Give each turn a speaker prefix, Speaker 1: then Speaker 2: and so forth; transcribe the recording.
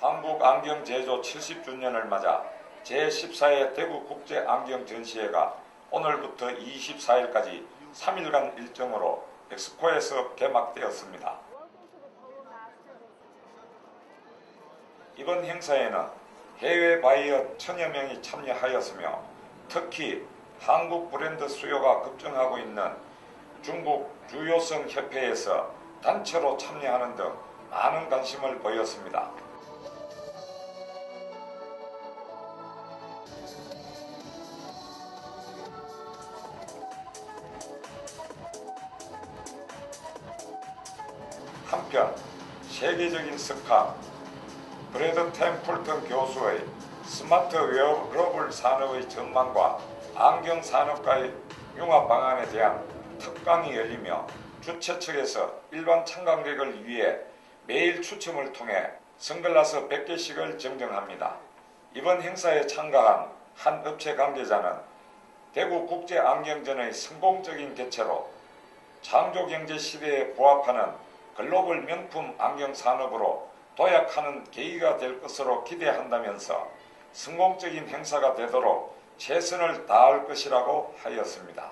Speaker 1: 한국 안경 제조 70주년을 맞아 제14회 대구 국제 안경 전시회가 오늘부터 24일까지 3일간 일정으로 엑스포에서 개막되었습니다. 이번 행사에는 해외 바이어 천여 명이 참여하였으며 특히 한국 브랜드 수요가 급증하고 있는 중국 주요성 협회에서 단체로 참여하는 등 많은 관심을 보였습니다. 한편 세계적인 스카 브래드 템플턴 교수의 스마트 웨어러블 산업의 전망과 안경 산업과의 융합 방안에 대한 특강이 열리며 주최 측에서 일반 참관객을 위해 매일 추첨을 통해 선글라스 100개씩을 증정합니다. 이번 행사에 참가한 한 업체 관계자는 대구 국제안경전의 성공적인 개최로 창조경제 시대에 부합하는 글로벌 명품 안경 산업으로 도약하는 계기가 될 것으로 기대한다면서 성공적인 행사가 되도록 최선을 다할 것이라고 하였습니다.